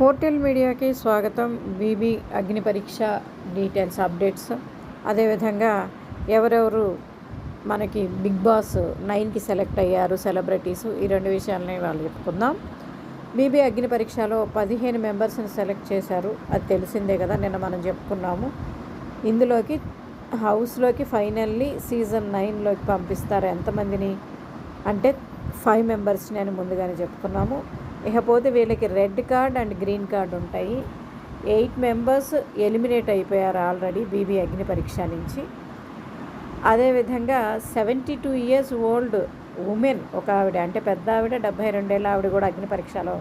Portal మీడియాకి స్వాగతం. BB Agni పరీక్ష డీటెయిల్స్ అప్డేట్స్. అదేవిధంగా ఎవరెవరు మనకి బిగ్ బాస్ నైన్కి సెలెక్ట్ అయ్యారు సెలబ్రిటీస్ ఈ రెండు విషయాలని వాళ్ళు చెప్పుకుందాం. బీబీ అగ్ని పరీక్షలో పదిహేను మెంబర్స్ని సెలెక్ట్ చేశారు. అది తెలిసిందే కదా నిన్న మనం చెప్పుకున్నాము. ఇందులోకి హౌస్లోకి ఫైనల్లీ సీజన్ నైన్లోకి పంపిస్తారు ఎంతమందిని? అంటే ఫైవ్ మెంబర్స్ని అని ముందుగానే చెప్పుకున్నాము. ఇకపోతే వీళ్ళకి red card and green card ఉంటాయి. ఎయిట్ మెంబర్స్ ఎలిమినేట్ అయిపోయారు ఆల్రెడీ బీబీ అగ్ని పరీక్ష నుంచి. అదేవిధంగా seventy two years old women ఒక ఆవిడ అంటే పెద్ద ఆవిడ డెబ్బై రెండేళ్ళ ఆవిడ కూడా అగ్ని పరీక్షలో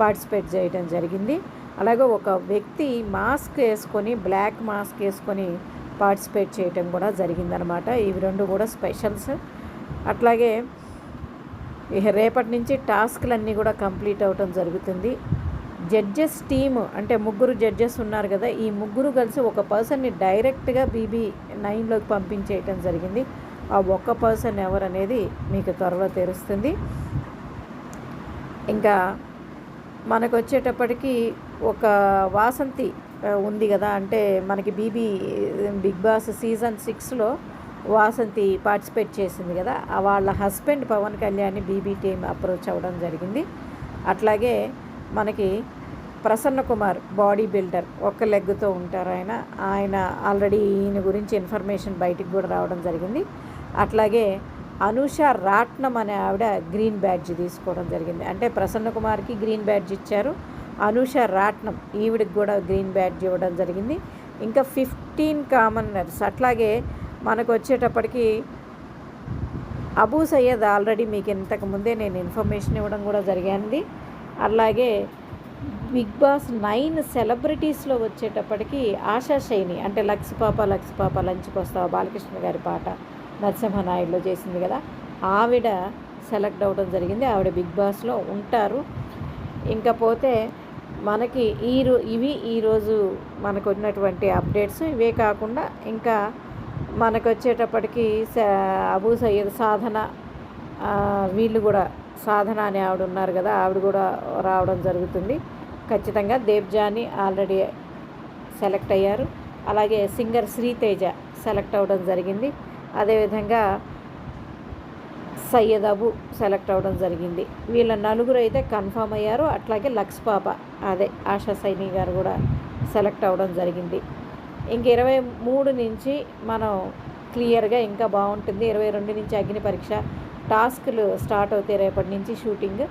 పార్టిసిపేట్ చేయడం జరిగింది. అలాగే ఒక వ్యక్తి మాస్క్ వేసుకొని బ్లాక్ మాస్క్ వేసుకొని పార్టిసిపేట్ చేయటం కూడా జరిగిందనమాట. ఇవి రెండు కూడా స్పెషల్స్. అట్లాగే రేపటి నుంచి టాస్క్లన్నీ కూడా కంప్లీట్ అవటం జరుగుతుంది. జడ్జెస్ టీమ్ అంటే ముగ్గురు జడ్జెస్ ఉన్నారు కదా ఈ ముగ్గురు కలిసి ఒక పర్సన్ని డైరెక్ట్గా బీబీ నైన్లోకి పంపించేయటం జరిగింది. ఆ ఒక్క పర్సన్ ఎవరనేది మీకు త్వరలో తెలుస్తుంది. ఇంకా మనకు వచ్చేటప్పటికి ఒక వాసంతి ఉంది కదా అంటే మనకి బీబీ బిగ్ బాస్ సీజన్ సిక్స్లో వాసంతి పార్టిసిపేట్ చేసింది కదా వాళ్ళ husband Pawan Kalyan BB team approach అవ్వడం జరిగింది. అట్లాగే మనకి ప్రసన్న కుమార్ బాడీ బిల్డర్ ఒక్క లెగ్తో ఉంటారు ఆయన. ఆయన ఆల్రెడీ ఈయన గురించి ఇన్ఫర్మేషన్ బయటికి కూడా రావడం జరిగింది. అట్లాగే అనూష రాట్నం అనే ఆవిడ గ్రీన్ బ్యాడ్జ్ తీసుకోవడం జరిగింది. అంటే ప్రసన్న కుమార్కి గ్రీన్ బ్యాడ్జ్ ఇచ్చారు అనూష రాట్నం ఈవిడికి కూడా గ్రీన్ బ్యాడ్జ్ ఇవ్వడం జరిగింది. ఇంకా ఫిఫ్టీన్ కామన్నర్స్ అట్లాగే మనకు వచ్చేటప్పటికి అబూ సయ్యద్ ఆల్రెడీ మీకు ఇంతకు ముందే నేను ఇన్ఫర్మేషన్ ఇవ్వడం కూడా జరిగింది. అలాగే బిగ్ బాస్ నైన్ సెలబ్రిటీస్లో వచ్చేటప్పటికి ఆశా శైని అంటే లక్స్ పాప లక్స్ పాప లంచ్కి వస్తావా? బాలకృష్ణ గారి పాట నరసింహనాయుడులో చేసింది కదా. ఆవిడ సెలెక్ట్ అవ్వడం జరిగింది. ఆవిడ బిగ్ బాస్లో ఉంటారు. ఇంకా పోతే మనకి ఈ ఇవి ఈరోజు మనకు ఉన్నటువంటి అప్డేట్స్ ఇవే కాకుండా ఇంకా మనకు వచ్చేటప్పటికి స- అబూ సయ్యద్ సాధన వీళ్ళు కూడా సాధన అని ఆవిడ ఉన్నారు కదా ఆవిడ కూడా రావడం జరుగుతుంది. ఖచ్చితంగా దేవ్జాని ఆల్రెడీ సెలెక్ట్ అయ్యారు. అలాగే సింగర్ శ్రీతేజ సెలెక్ట్ అవ్వడం జరిగింది. అదేవిధంగా సయ్యద్ అబు సెలెక్ట్ అవ్వడం జరిగింది. వీళ్ళ నలుగురు అయితే కన్ఫామ్ అయ్యారు. అట్లాగే లక్స్ పాప అదే ఆశా సైని గారు కూడా సెలెక్ట్ అవ్వడం జరిగింది. ఇంక ఇరవై మూడు నుంచి మనం క్లియర్గా ఇంకా బాగుంటుంది. ఇరవై రెండు నుంచి అగ్ని పరీక్ష టాస్క్లు స్టార్ట్ అవుతాయి రేపటి నుంచి షూటింగ్.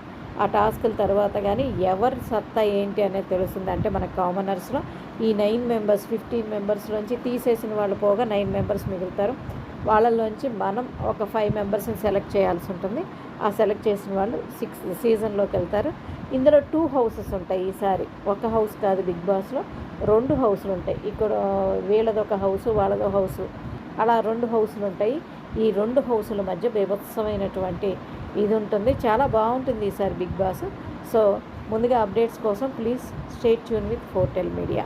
ఆ టాస్కుల తర్వాత కానీ ఎవరి సత్తా ఏంటి అనేది తెలుస్తుంది. అంటే మన కామనర్స్లో ఈ నైన్ మెంబర్స్ ఫిఫ్టీన్ మెంబర్స్లోంచి తీసేసిన వాళ్ళు పోగా నైన్ మెంబర్స్ మిగులుతారు. వాళ్ళలోంచి మనం ఒక ఫైవ్ మెంబర్స్ని సెలెక్ట్ చేయాల్సి ఉంటుంది. ఆ సెలెక్ట్ చేసిన వాళ్ళు సిక్స్ సీజన్లోకి వెళ్తారు. ఇందులో టూ హౌసెస్ ఉంటాయి ఈసారి. ఒక హౌస్ కాదు బిగ్ బాస్లో రెండు హౌస్లు ఉంటాయి. ఇక్కడ వీళ్ళదొక హౌసు హౌస్ వాళ్ళదో హౌస్ అలా రెండు హౌసులు ఉంటాయి. ఈ రెండు హౌసుల మధ్య బీభత్సమైనటువంటి ఇది ఉంటుంది. చాలా బాగుంటుంది ఈసారి బిగ్ బాస్. సో ముందుగా అప్డేట్స్ కోసం please stay tuned with Fortel media